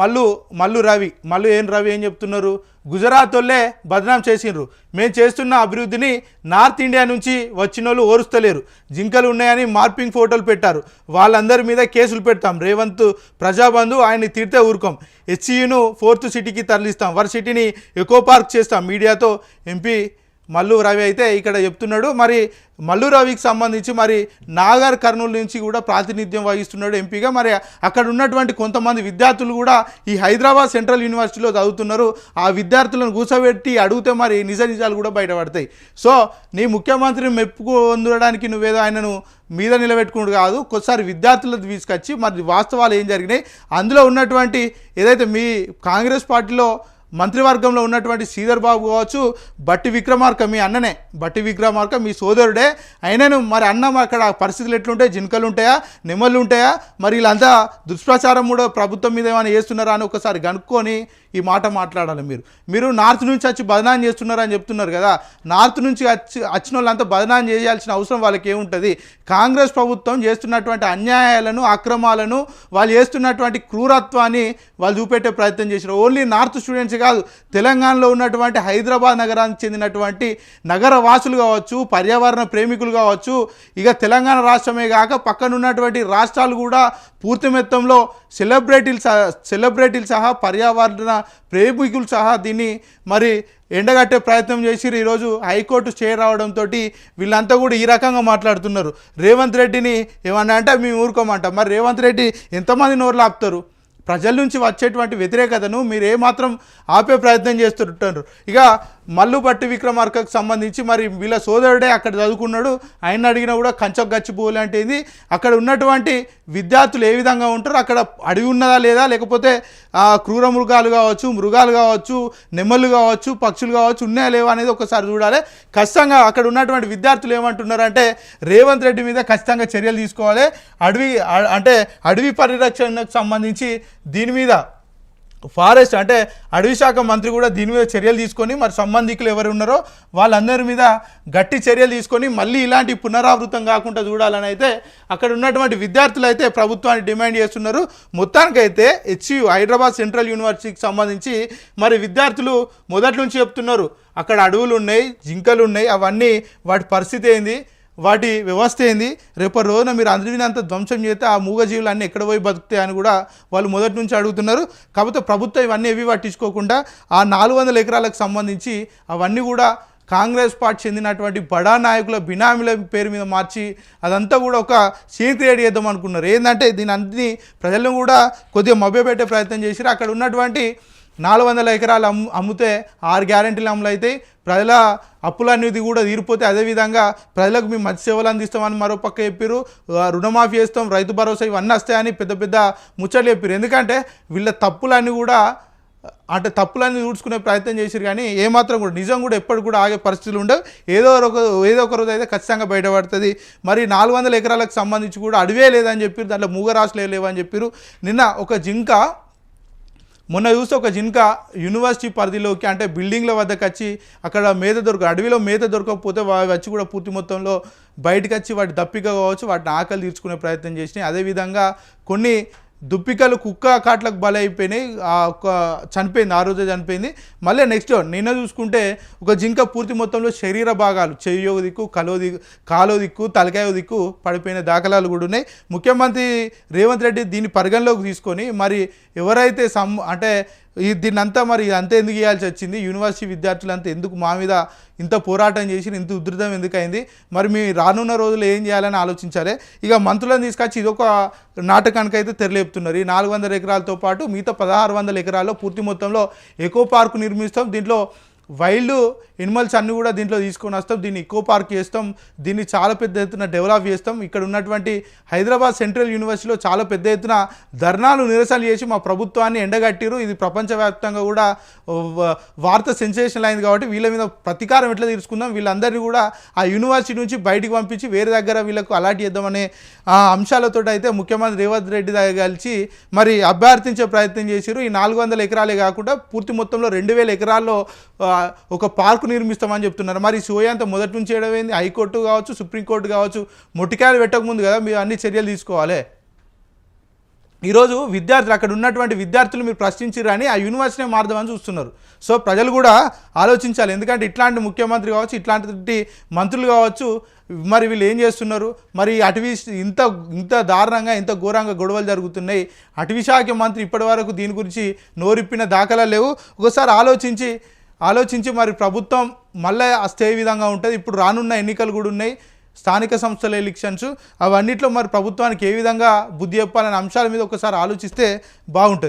మల్లు మల్లు రవి. మల్లు ఏం రవి ఏం చెప్తున్నారు? గుజరాత్ వాళ్ళే బదనాం చేసిండ్రు. మేము చేస్తున్న అభివృద్ధిని నార్త్ ఇండియా నుంచి వచ్చిన వాళ్ళు ఓరుస్తలేరు. జింకలు ఉన్నాయని మార్పింగ్ ఫోటోలు పెట్టారు. వాళ్ళందరి మీద కేసులు పెడతాం. రేవంత్ ప్రజాబంధు ఆయన్ని తిడితే ఊరుకోం. హెచ్సియును ఫోర్త్ సిటీకి తరలిస్తాం. వారి సిటీని ఎకో పార్క్ చేస్తాం. మీడియాతో ఎంపీ మల్లు రవి అయితే ఇక్కడ చెప్తున్నాడు మరి మల్లు రవికి సంబంధించి మరి నాగర్ కర్నూలు నుంచి కూడా ప్రాతినిధ్యం వహిస్తున్నాడు ఎంపీగా. మరి అక్కడ ఉన్నటువంటి కొంతమంది విద్యార్థులు కూడా ఈ హైదరాబాద్ సెంట్రల్ యూనివర్సిటీలో చదువుతున్నారు. ఆ విద్యార్థులను కూర్చోబెట్టి అడిగితే మరి నిజ నిజాలు కూడా బయటపడతాయి. సో నీ ముఖ్యమంత్రిని మెప్పు పొందడానికి నువ్వేదో ఆయనను మీద నిలబెట్టుకున్నాడు కాదు ఒకసారి విద్యార్థులను తీసుకొచ్చి మరి వాస్తవాలు ఏం జరిగినాయి? అందులో ఉన్నటువంటి ఏదైతే మీ కాంగ్రెస్ పార్టీలో మంత్రివర్గంలో ఉన్నటువంటి శ్రీధర్ బాబు కావచ్చు బట్టి విక్రమార్క మీ అన్ననే. బట్టి విక్రమార్క మీ సోదరుడే. అయినను మరి అన్న అక్కడ పరిస్థితులు ఎట్లుంటాయి? జింకలు ఉంటాయా? నెమ్మలు ఉంటాయా? మరి వీళ్ళంతా దుష్ప్రచారం కూడా ప్రభుత్వం మీద ఏమైనా చేస్తున్నారా అని ఒకసారి కనుక్కొని ఈ మాట మాట్లాడాలి మీరు. మీరు నార్త్ నుంచి వచ్చి బదనాం చేస్తున్నారని చెప్తున్నారు కదా. నార్త్ నుంచి వచ్చి వచ్చిన వాళ్ళంతా బదనాం చేయాల్సిన అవసరం వాళ్ళకి ఏముంటుంది? కాంగ్రెస్ ప్రభుత్వం చేస్తున్నటువంటి అన్యాయాలను అక్రమాలను వాళ్ళు చేస్తున్నటువంటి క్రూరత్వాన్ని వాళ్ళు చూపెట్టే ప్రయత్నం చేశారు ఓన్లీ నార్త్ స్టూడెంట్స్ కాదు. తెలంగాణలో ఉన్నటువంటి హైదరాబాద్ నగరానికి చెందినటువంటి నగర వాసులు కావచ్చు పర్యావరణ ప్రేమికులు కావచ్చు ఇక తెలంగాణ రాష్ట్రమే కాక పక్కన ఉన్నటువంటి రాష్ట్రాలు కూడా పూర్తి మొత్తంలో సెలబ్రిటీలు సహా సెలబ్రిటీలు సహా పర్యావరణ ప్రేమికులు సహా దీన్ని మరి ఎండగట్టే ప్రయత్నం చేసిరు ఈరోజు హైకోర్టు స్టే రావడంతో వీళ్ళంతా కూడా ఈ రకంగా మాట్లాడుతున్నారు. రేవంత్ రెడ్డిని ఏమన్నా అంటే మేము ఊరుకోమంటాం. మరి రేవంత్ రెడ్డి ఎంతమంది నోరు ఆపుతారు ప్రజల నుంచి వచ్చేటువంటి వ్యతిరేకతను మీరు ఏమాత్రం ఆపే ప్రయత్నం చేస్తుంటారు. ఇక మల్లుపట్టి విక్రమార్కకు సంబంధించి మరి వీళ్ళ సోదరుడే అక్కడ చదువుకున్నాడు. ఆయన అడిగినా కూడా కంచకు గచ్చిపోలే అక్కడ ఉన్నటువంటి విద్యార్థులు ఏ విధంగా ఉంటారు? అక్కడ అడవి ఉన్నదా లేదా? లేకపోతే క్రూర మృగాలు కావచ్చు మృగాలు కావచ్చు నెమ్మలు కావచ్చు పక్షులు కావచ్చు ఉన్నాయా లేవా అనేది ఒకసారి చూడాలి. ఖచ్చితంగా అక్కడ ఉన్నటువంటి విద్యార్థులు ఏమంటున్నారంటే రేవంత్ రెడ్డి మీద ఖచ్చితంగా చర్యలు తీసుకోవాలి. అడవి అంటే అడవి పరిరక్షణకు సంబంధించి దీని మీద ఫారెస్ట్ అంటే అడవి శాఖ మంత్రి కూడా దీని మీద చర్యలు తీసుకొని మరి సంబంధికులు ఎవరు ఉన్నారో వాళ్ళందరి మీద గట్టి చర్యలు తీసుకొని మళ్ళీ ఇలాంటి పునరావృతం కాకుండా చూడాలని అయితే అక్కడ ఉన్నటువంటి విద్యార్థులు అయితే ప్రభుత్వాన్ని డిమాండ్ చేస్తున్నారు. మొత్తానికైతే హెచ్యు హైదరాబాద్ సెంట్రల్ యూనివర్సిటీకి సంబంధించి మరి విద్యార్థులు మొదటి నుంచి చెప్తున్నారు. అక్కడ అడవులు ఉన్నాయి జింకలు ఉన్నాయి అవన్నీ వాటి పరిస్థితి ఏంది? వాటి వ్యవస్థ ఏంది? రేపటి రోజున మీరు అంత ధ్వంసం చేస్తే ఆ మూగజీవులు అన్నీ ఎక్కడ పోయి బతుకుతాయి అని కూడా వాళ్ళు మొదటి నుంచి అడుగుతున్నారు. కాకపోతే ప్రభుత్వం ఇవన్నీ ఏవి పట్టించుకోకుండా ఆ నాలుగు వందల ఎకరాలకు సంబంధించి అవన్నీ కూడా కాంగ్రెస్ పార్టీ చెందినటువంటి బడా నాయకుల బినామీల పేరు మీద మార్చి అదంతా కూడా ఒక సీన్ క్రియేట్ చేద్దాం అనుకున్నారు. ఏంటంటే దీని అన్ని ప్రజలను కూడా కొద్దిగా మభ్యపెట్టే ప్రయత్నం చేసిరు అక్కడ ఉన్నటువంటి నాలుగు వందల ఎకరాలు అమ్ము అమ్మితే ఆరు గ్యారెంటీలు అమలు అవుతాయి ప్రజల అప్పులనేది కూడా తీరిపోతే అదేవిధంగా ప్రజలకు మేము మంచి సేవలు అందిస్తామని మరో పక్క చెప్పారు రుణమాఫీ చేస్తాం రైతు భరోసా ఇవన్నీ వస్తాయని పెద్ద పెద్ద ముచ్చట్లు చెప్పారు ఎందుకంటే వీళ్ళ తప్పులన్నీ కూడా అంటే తప్పులన్నీ ఊడ్చుకునే ప్రయత్నం చేశారు కానీ ఏమాత్రం కూడా నిజం కూడా ఎప్పటికి కూడా ఆగే పరిస్థితులు ఉండవు. ఏదో ఒక ఏదో ఒక రోజు అయితే ఖచ్చితంగా బయటపడుతుంది. మరి నాలుగు వందల ఎకరాలకు సంబంధించి కూడా అడవే లేదని చెప్పారు దాంట్లో మూగరాశులు లేవని చెప్పారు నిన్న ఒక జింక మొన్న చూస్తే ఒక జింక యూనివర్సిటీ పరిధిలోకి అంటే బిల్డింగ్ల వద్దకు వచ్చి అక్కడ మేత దొరక అడవిలో మేత దొరకకపోతే వచ్చి కూడా పూర్తి మొత్తంలో బయటకు వచ్చి వాటి దప్పిక కావచ్చు వాటిని ఆకలి తీర్చుకునే ప్రయత్నం చేసినాయి. అదేవిధంగా కొన్ని దుప్పికలు కుక్క కాట్లకు బలైపోయినాయి. ఆ ఒక చనిపోయింది ఆ రోజే చనిపోయింది. మళ్ళీ నెక్స్ట్ నిన్న చూసుకుంటే ఒక జింక పూర్తి మొత్తంలో శరీర భాగాలు చెయ్యో దిక్కు కలో దిక్కు కాలో దిక్కు తలకాయ దిక్కు పడిపోయిన దాఖలాలు కూడా ఉన్నాయి. ముఖ్యమంత్రి రేవంత్ రెడ్డి దీన్ని పరిగణలోకి తీసుకొని మరి ఎవరైతే సమ్ అంటే దీన్నంతా మరి అంతా ఎందుకు ఇవ్వాల్సి వచ్చింది? యూనివర్సిటీ విద్యార్థులంతా ఎందుకు మా మీద ఇంత పోరాటం చేసి ఇంత ఉధృతం ఎందుకైంది మరి మీ రానున్న రోజులు ఏం చేయాలని ఆలోచించాలి? ఇక మంత్రులను తీసుకొచ్చి ఇదొక నాటకానికి అయితే తెరలేపుతున్నారు. ఈ నాలుగు వందల ఎకరాలతో పాటు మిగతా పదహారు వందల ఎకరాల్లో పూర్తి మొత్తంలో ఎకో పార్కు నిర్మిస్తాం. దీంట్లో వైల్డ్ ఎనిమల్స్ అన్నీ కూడా దీంట్లో తీసుకొని వస్తాం. దీన్ని ఇకో పార్క్ చేస్తాం. దీన్ని చాలా పెద్ద ఎత్తున డెవలప్ చేస్తాం. ఇక్కడ ఉన్నటువంటి హైదరాబాద్ సెంట్రల్ యూనివర్సిటీలో చాలా పెద్ద ఎత్తున ధర్నాలు నిరసనలు చేసి మా ప్రభుత్వాన్ని ఎండగట్టిరు ఇది ప్రపంచవ్యాప్తంగా కూడా వార్త సెన్సేషన్ అయింది కాబట్టి వీళ్ళ మీద ప్రతీకారం ఎట్లా తీర్చుకుందాం? వీళ్ళందరినీ కూడా ఆ యూనివర్సిటీ నుంచి బయటికి పంపించి వేరే దగ్గర వీళ్ళకు అలాట్ చేద్దామనే ఆ అంశాలతో అయితే ముఖ్యమంత్రి రేవంత్ రెడ్డి దగ్గర కలిసి మరి అభ్యర్థించే ప్రయత్నం చేశారు ఈ నాలుగు వందల ఎకరాలే కాకుండా పూర్తి మొత్తంలో రెండు వేల ఎకరాల్లో ఒక పార్కు నిర్మిస్తామని చెప్తున్నారు. మరి సోయాంత మొదటి నుంచి ఏడవైంది హైకోర్టు కావచ్చు సుప్రీంకోర్టు కావచ్చు మొట్టికాయలు పెట్టకముందు కదా మీరు అన్ని చర్యలు తీసుకోవాలి. ఈరోజు విద్యార్థులు అక్కడ ఉన్నటువంటి విద్యార్థులు మీరు ప్రశ్నించారని ఆ యూనివర్సిటీ మారదామని చూస్తున్నారు. సో ప్రజలు కూడా ఆలోచించాలి. ఎందుకంటే ఇట్లాంటి ముఖ్యమంత్రి కావచ్చు ఇట్లాంటి మంత్రులు కావచ్చు మరి వీళ్ళు ఏం చేస్తున్నారు? మరి అటవీ ఇంత ఇంత దారుణంగా ఇంత ఘోరంగా గొడవలు జరుగుతున్నాయి. అటవీ శాఖ మంత్రి ఇప్పటి వరకు దీని గురించి నోరిప్పిన దాఖలా లేవు. ఒకసారి ఆలోచించి ఆలోచించి మరి ప్రభుత్వం మళ్ళీ అస్తే ఏ విధంగా ఉంటుంది? ఇప్పుడు రానున్న ఎన్నికలు కూడా ఉన్నాయి. స్థానిక సంస్థల ఎలక్షన్స్ అవన్నిట్లో మరి ప్రభుత్వానికి ఏ విధంగా బుద్ధి చెప్పాలనే అంశాల మీద ఒకసారి ఆలోచిస్తే బాగుంటుంది.